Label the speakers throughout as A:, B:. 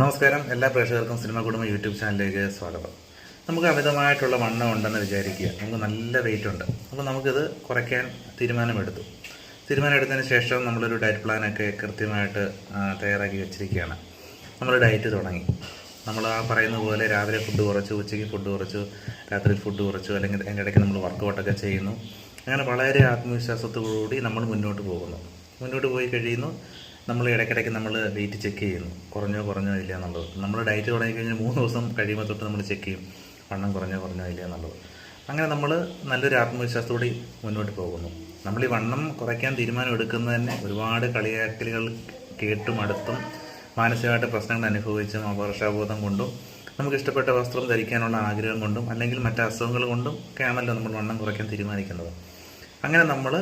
A: നമസ്കാരം. എല്ലാ പ്രേക്ഷകർക്കും സിനിമ കുടുംബ യൂട്യൂബ് ചാനലിലേക്ക് സ്വാഗതം. നമുക്ക് അമിതമായിട്ടുള്ള വണ്ണം ഉണ്ടെന്ന് വിചാരിക്കുക. നമുക്ക് നല്ല വെയിറ്റ് ഉണ്ട്. അപ്പോൾ നമുക്കിത് കുറയ്ക്കാൻ തീരുമാനമെടുത്തു. തീരുമാനം എടുത്തതിന് ശേഷം നമ്മളൊരു ഡയറ്റ് പ്ലാനൊക്കെ കൃത്യമായിട്ട് തയ്യാറാക്കി വെച്ചിരിക്കുകയാണ്. നമ്മൾ ഡയറ്റ് തുടങ്ങി. നമ്മൾ ആ പറയുന്ന പോലെ രാവിലെ ഫുഡ് കുറച്ചു ഉച്ചയ്ക്ക് ഫുഡ് കുറച്ചു രാത്രി ഫുഡ് കുറച്ചു അല്ലെങ്കിൽ അതിന്റെ ഇടയ്ക്ക് നമ്മൾ വർക്കൗട്ടൊക്കെ ചെയ്യുന്നു. അങ്ങനെ വളരെ ആത്മവിശ്വാസത്തോടുകൂടി നമ്മൾ മുന്നോട്ട് പോകുന്നു. മുന്നോട്ട് പോയി കഴിയുന്നു. നമ്മൾ ഇടയ്ക്കിടയ്ക്ക് നമ്മൾ വെയിറ്റ് ചെക്ക് ചെയ്യുന്നു കുറഞ്ഞോ കുറഞ്ഞോ ഇല്ല എന്നുള്ളത്. നമ്മൾ ഡയറ്റ് തുടങ്ങി കഴിഞ്ഞാൽ മൂന്ന് ദിവസം കഴിയുമ്പോൾ തൊട്ട് നമ്മൾ ചെക്ക് ചെയ്യും. വണ്ണം കുറഞ്ഞോ കുറഞ്ഞോ ഇല്ല എന്നുള്ളത്. അങ്ങനെ നമ്മൾ നല്ലൊരു ആത്മവിശ്വാസത്തോടെ മുന്നോട്ട് പോകുന്നു. നമ്മൾ ഈ വണ്ണം കുറയ്ക്കാൻ തീരുമാനം എടുക്കുന്നത് തന്നെ ഒരുപാട് കളിയാക്കലുകൾ കേട്ടും അടുത്തും മാനസികമായിട്ട് പ്രശ്നങ്ങൾ അനുഭവിച്ചും അപകർഷാബോധം കൊണ്ടും നമുക്ക് ഇഷ്ടപ്പെട്ട വസ്ത്രം ധരിക്കാനുള്ള ആഗ്രഹം കൊണ്ടും അല്ലെങ്കിൽ മറ്റ് അസുഖങ്ങൾ കൊണ്ടും ഒക്കെയാണല്ലോ നമ്മൾ വണ്ണം കുറയ്ക്കാൻ തീരുമാനിക്കുന്നത്. അങ്ങനെ നമ്മൾ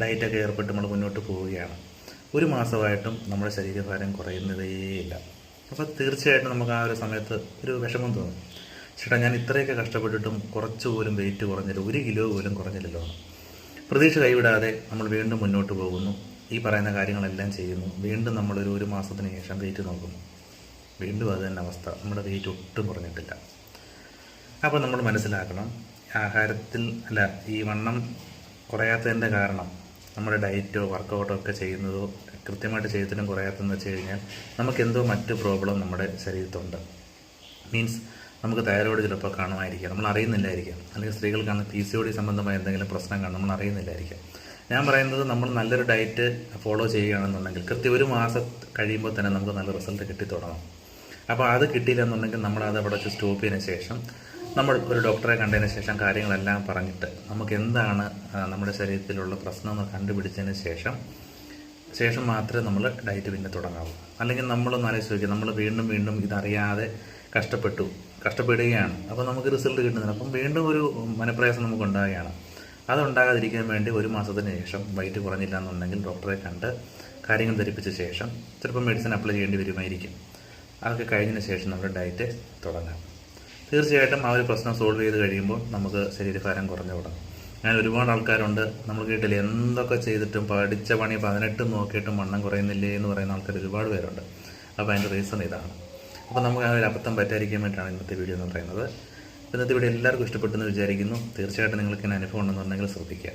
A: ഡയറ്റൊക്കെ ഏർപ്പെട്ട് നമ്മൾ മുന്നോട്ട് പോവുകയാണ്. ഒരു മാസമായിട്ടും നമ്മുടെ ശരീരഭാരം കുറയുന്നതേയില്ല അപ്പോൾ തീർച്ചയായിട്ടും നമുക്ക് ആ ഒരു സമയത്ത് ഒരു വിഷമം തോന്നും. ചേട്ടാ ഞാൻ ഇത്രയൊക്കെ കഷ്ടപ്പെട്ടിട്ടും കുറച്ച് പോലും വെയിറ്റ് കുറഞ്ഞില്ല ഒരു കിലോ പോലും കുറഞ്ഞില്ലല്ലോ. പ്രതീക്ഷ കൈവിടാതെ നമ്മൾ വീണ്ടും മുന്നോട്ട് പോകുന്നു. ഈ പറയുന്ന കാര്യങ്ങളെല്ലാം ചെയ്യുന്നു. വീണ്ടും നമ്മളൊരു ഒരു മാസത്തിന് ശേഷം വെയിറ്റ് നോക്കുന്നു. വീണ്ടും അത് തന്നെ അവസ്ഥ. നമ്മുടെ വെയിറ്റ് ഒട്ടും കുറഞ്ഞിട്ടില്ല. അപ്പോൾ നമ്മൾ മനസ്സിലാക്കണം ആഹാരത്തിൽ അല്ല ഈ വണ്ണം കുറയാത്തതിന്റെ കാരണം നമ്മുടെ ഡയറ്റോ വർക്കൗട്ടോ ഒക്കെ ചെയ്യുന്നതോ കൃത്യമായിട്ട് ചെയ്തിട്ടും കുറയാത്തെന്ന് വെച്ച് കഴിഞ്ഞാൽ നമുക്ക് എന്തോ മറ്റ് പ്രോബ്ലം നമ്മുടെ ശരീരത്തുണ്ട്. മീൻസ് നമുക്ക് തൈറോയ്ഡ് ചിലപ്പോൾ കാണുമായിരിക്കാം. നമ്മൾ അറിയുന്നില്ലായിരിക്കാം. അല്ലെങ്കിൽ സ്ത്രീകൾക്കാണ് പി സി ഒ സംബന്ധമായ എന്തെങ്കിലും പ്രശ്നം കാണും നമ്മൾ അറിയുന്നില്ലായിരിക്കാം. ഞാൻ പറയുന്നത് നമ്മൾ നല്ലൊരു ഡയറ്റ് ഫോളോ ചെയ്യുകയാണെന്നുണ്ടെങ്കിൽ കൃത്യം ഒരു മാസം കഴിയുമ്പോൾ തന്നെ നമുക്ക് നല്ല റിസൾട്ട് കിട്ടി തുടങ്ങും അപ്പോൾ അത് കിട്ടിയില്ല എന്നുണ്ടെങ്കിൽ നമ്മൾ അത് അവിടെ വെച്ച് സ്റ്റോപ്പ് ചെയ്തതിന് ശേഷം നമ്മൾ ഒരു ഡോക്ടറെ കണ്ടതിന് ശേഷം കാര്യങ്ങളെല്ലാം പറഞ്ഞിട്ട് നമുക്ക് എന്താണ് നമ്മുടെ ശരീരത്തിലുള്ള പ്രശ്നം എന്ന് കണ്ടുപിടിച്ചതിന് ശേഷം ശേഷം മാത്രമേ നമ്മൾ ഡയറ്റ് പിന്നെ തുടങ്ങാവൂ. അല്ലെങ്കിൽ നമ്മളൊന്ന് ആലോചിച്ച് നമ്മൾ വീണ്ടും വീണ്ടും ഇതറിയാതെ കഷ്ടപ്പെട്ടു കഷ്ടപ്പെടുകയാണ്. അപ്പോൾ നമുക്ക് റിസൾട്ട് കിട്ടുന്നില്ല. അപ്പം വീണ്ടും ഒരു മനപ്രയാസം നമുക്ക് ഉണ്ടാകുകയാണ് അതുണ്ടാകാതിരിക്കാൻ വേണ്ടി ഒരു മാസത്തിന് ശേഷം വൈറ്റ് കുറഞ്ഞില്ല എന്നുണ്ടെങ്കിൽ ഡോക്ടറെ കണ്ട് കാര്യങ്ങൾ ധരിപ്പിച്ച ശേഷം ചിലപ്പോൾ മെഡിസിൻ അപ്ലൈ ചെയ്യേണ്ടി വരുമായിരിക്കും. അതൊക്കെ കഴിഞ്ഞതിന് ശേഷം നമ്മുടെ ഡയറ്റ് തുടങ്ങാം. തീർച്ചയായിട്ടും ആ ഒരു പ്രശ്നം സോൾവ് ചെയ്ത് കഴിയുമ്പോൾ നമുക്ക് ശരീരഭാരം കുറഞ്ഞു തുടങ്ങും. ഞാൻ ഒരുപാട് ആൾക്കാരുണ്ട്. നമ്മൾ കേട്ടില്ല എന്തൊക്കെ ചെയ്തിട്ടും പഠിച്ച പണി പതിനെട്ടും നോക്കിയിട്ടും വണ്ണം കുറയുന്നില്ലേ എന്ന് പറയുന്ന ആൾക്കാർ ഒരുപാട് പേരുണ്ട്. അപ്പോൾ അതിന്റെ റീസൺ ഇതാണ്. അപ്പോൾ നമുക്ക് ആ ഒരു അബദ്ധം പറ്റാതിരിക്കാൻ വേണ്ടിയിട്ടാണ് ഇന്നത്തെ വീഡിയോ എന്ന് പറയുന്നത്. ഇന്നത്തെ വീഡിയോ എല്ലാവർക്കും ഇഷ്ടപ്പെട്ടെന്ന് വിചാരിക്കുന്നു. തീർച്ചയായിട്ടും നിങ്ങൾക്ക് ഇങ്ങനെ അനുഭവം ഉണ്ടെന്നുണ്ടെങ്കിൽ ശ്രദ്ധിക്കുക.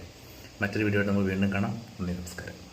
A: മറ്റൊരു വീഡിയോ നമുക്ക് വീണ്ടും കാണാം. നന്ദി നമസ്കാരം.